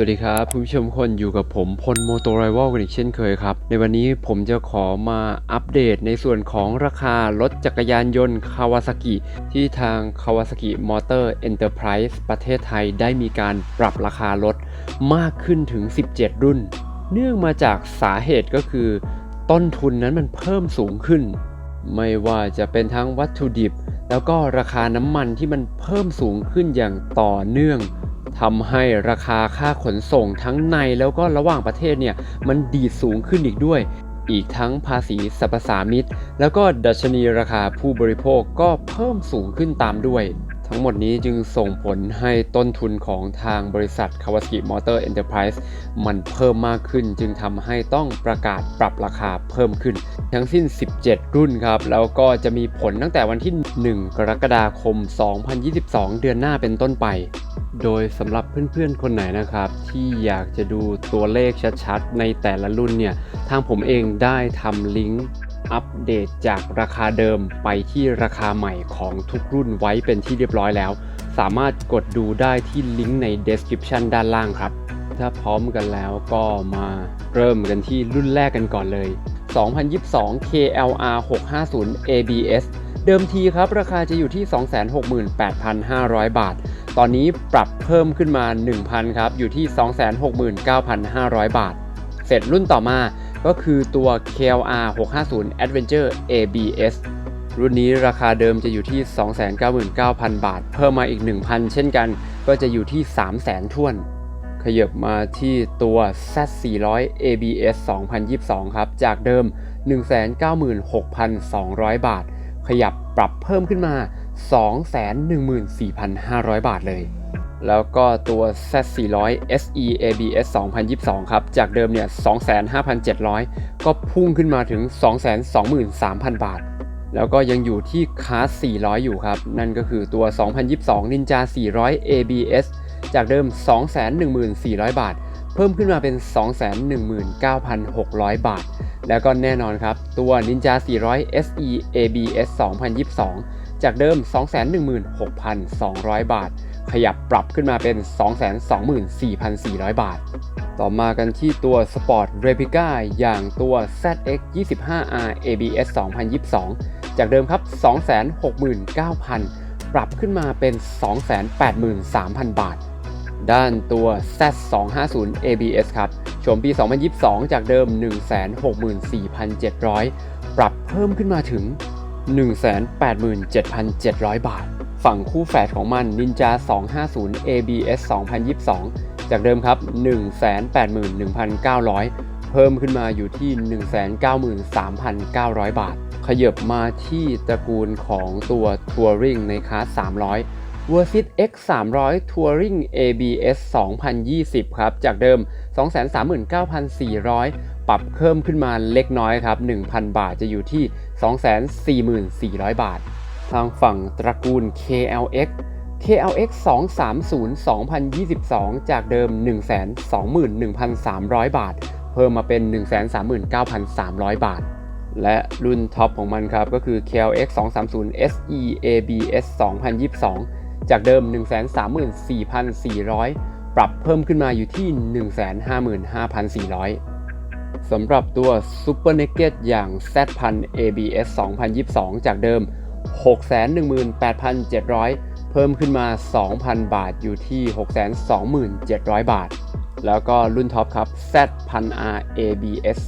สวัสดีครับคุณผู้ชมคนอยู่กับผมพลโมโตไรวอลกันอีกเช่นเคยครับ ในวันนี้ผมจะขอมาอัปเดตในส่วนของราคารถจักรยานยนต์คาวาซากิที่ทางคาวาซากิมอเตอร์เอ็นเตอร์ไพรส์ประเทศไทยได้มีการปรับราคารถมากขึ้นถึง 17 รุ่น เนื่องมาจากสาเหตุก็คือ ต้นทุนนั้นมันเพิ่มสูงขึ้น ไม่ว่าจะเป็นทั้งวัตถุดิบ แล้วก็ราคาน้ำมันที่มันเพิ่มสูงขึ้นอย่างต่อเนื่อง ทำให้ราคาค่าขนส่งทั้งในแล้วก็ระหว่างประเทศเนี่ยมันดีดสูงขึ้นอีกด้วย อีกทั้งภาษีสรรพสามิตแล้วก็ดัชนีราคาผู้บริโภคก็เพิ่มสูงขึ้นตามด้วย ทั้งหมดนี้จึงส่งผลให้ต้นทุนของทางบริษัท Kawasaki Motor Enterprise มันเพิ่มมากขึ้น จึงทำให้ต้องประกาศปรับราคาเพิ่มขึ้น ทั้งสิ้น 17 รุ่นครับ แล้วก็จะมีผลตั้งแต่วันที่ 1 กรกฎาคม 2022 เดือนหน้าเป็นต้นไป โดยสำหรับเพื่อนๆคนไหนนะครับ ที่อยากจะดูตัวเลขชัดๆ ในแต่ละรุ่นเนี่ย ทางผมเองได้ทำลิงก์อัปเดตจากราคาเดิมไปที่ราคาใหม่ของทุกรุ่นไว้เป็นที่เรียบร้อยแล้ว สามารถกดดูได้ที่ลิงก์ใน description ด้านล่างครับ ถ้าพร้อมกันแล้วก็มาเริ่มกันที่รุ่นแรกกันก่อนเลย 2022 KLR 650 ABS เดิมทีครับ ราคาจะอยู่ที่ 268,500 บาท ตอนนี้ปรับเพิ่มขึ้นมา 1,000 ครับ อยู่ที่ 269,500 บาท เสร็จรุ่นต่อมาก็คือตัว KLR 650 Adventure ABS รุ่นนี้ราคาเดิมจะอยู่ที่ 299,000 บาท เพิ่มมาอีก 1,000 เช่นกัน ก็จะอยู่ที่ 300,000ท้วน ขยับมาที่ตัว Z400 ABS 2022 ครับ จากเดิม 196,200 บาท ขยับปรับเพิ่มขึ้นมา 214,500 บาทเลย แล้วก็ตัว Z400 SE ABS 2022 ครับ จากเดิมเนี่ย 25,700 ก็พุ่งขึ้นมาถึง 223,000 บาท แล้วก็ยังอยู่ที่คาส400 อยู่ครับ นั่นก็คือตัว 2022 Ninja 400 ABS จากเดิม 214,000 บาท เพิ่มขึ้นมาเป็น 219,600 บาท แล้วก็แน่นอนครับ ตัว Ninja 400 SE ABS 2022 จากเดิม 216,200 บาท ขยับปรับขึ้นมาเป็น 224,400 บาท ต่อมากันที่ตัว Sport Replica อย่างตัว ZX 25R ABS 2022 จากเดิมครับ 269,000 ปรับขึ้นมาเป็น 283,000 บาท ด้านตัว Z250 ABS ครับชมปี 2022 จากเดิม 164,700 ปรับเพิ่มขึ้นมาถึง 187,700 บาท ฝั่งคู่แฝดของมัน Ninja 250 ABS 2022 จากเดิมครับ 181,900 เพิ่มขึ้นมาอยู่ที่ 193,900 บาท ขยับมาที่ตระกูลของตัว Touring ในคลาส 300 v e r s i t X 300 Touring ABS 2020 ครับ จากเดิม 239,400 ปรับเพิ่มขึ้นมาเล็กน้อยครับ 1,000 บาทจะอยู่ที่ 244,000 บาท ทางฝั่งตระกูล KLX KLX 230 2022 จากเดิม 121,300 บาท เพิ่มมาเป็น 139,300 บาท และรุ่นท็อปของมันครับ ก็คือ KLX 230 SE ABS 2022 จากเดิม 134,400 ปรับเพิ่มขึ้นมาอยู่ที่ 155,400 สำหรับตัว Super Naked อย่าง Z1000 ABS 2022 จากเดิม 618,700 เพิ่มขึ้นมา 2,000 บาทอยู่ที่ 627,000 บาท แล้วก็รุ่นท็อปครับ Z1000R ABS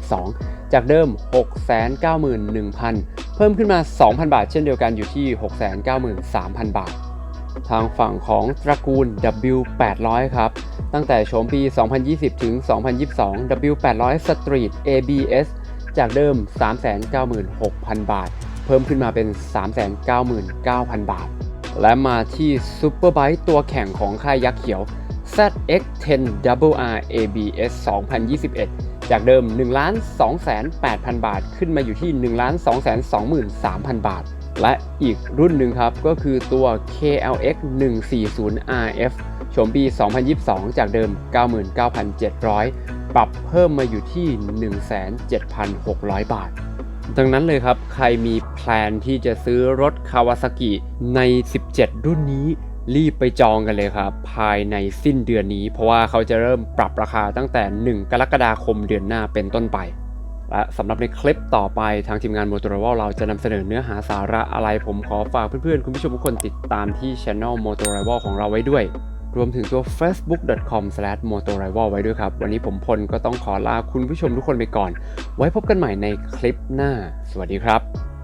2022 จากเดิม 691,000 เพิ่มขึ้นมา 2,000 บาทเช่นเดียวกันอยู่ที่ 693,000 บาท ทางฝั่งของตระกูล W800 ครับ ตั้งแต่โฉมปี 2020 ถึง 2022 W800 Street ABS จากเดิม 396,000 บาท เพิ่มขึ้นมาเป็น 399,000 บาท และมาที่ Superbike ตัวแข่งของค่ายยักษ์เขียว ZX10 WR ABS 2021 จากเดิม 1,28,000 บาท ขึ้นมาอยู่ที่ 1,223,000 บาท และอีกรุ่นหนึ่งครับ ก็คือตัว KLX 140 RF โฉมปี 2022 จากเดิม 99,700 ปรับเพิ่มมาอยู่ที่ 17,600 บาท ดังนั้นเลยครับ ใครมีแพลนที่จะซื้อรถคาวาซากิใน 17 รุ่นนี้รีบไปจองกันเลยครับ ภายในสิ้นเดือนนี้ เพราะว่าเขาจะเริ่มปรับราคาตั้งแต่ 1 กรกฎาคมเดือนหน้าเป็นต้นไป และสำหรับในคลิปต่อไปทางทีมงาน Motorola เราจะนำเสนอเนื้อหาสาระอะไร ผมขอฝากเพื่อนๆ คุณผู้ชมทุกคนติดตามที่ Channel m o t o r o l ของเราไว้ด้วย รวมถึงตัว facebook.com/motorival ไว้ด้วยครับ วันนี้ผมพลก็ต้องขอลาคุณผู้ชมทุกคนไปก่อน ไว้พบกันใหม่ในคลิปหน้า สวัสดีครับ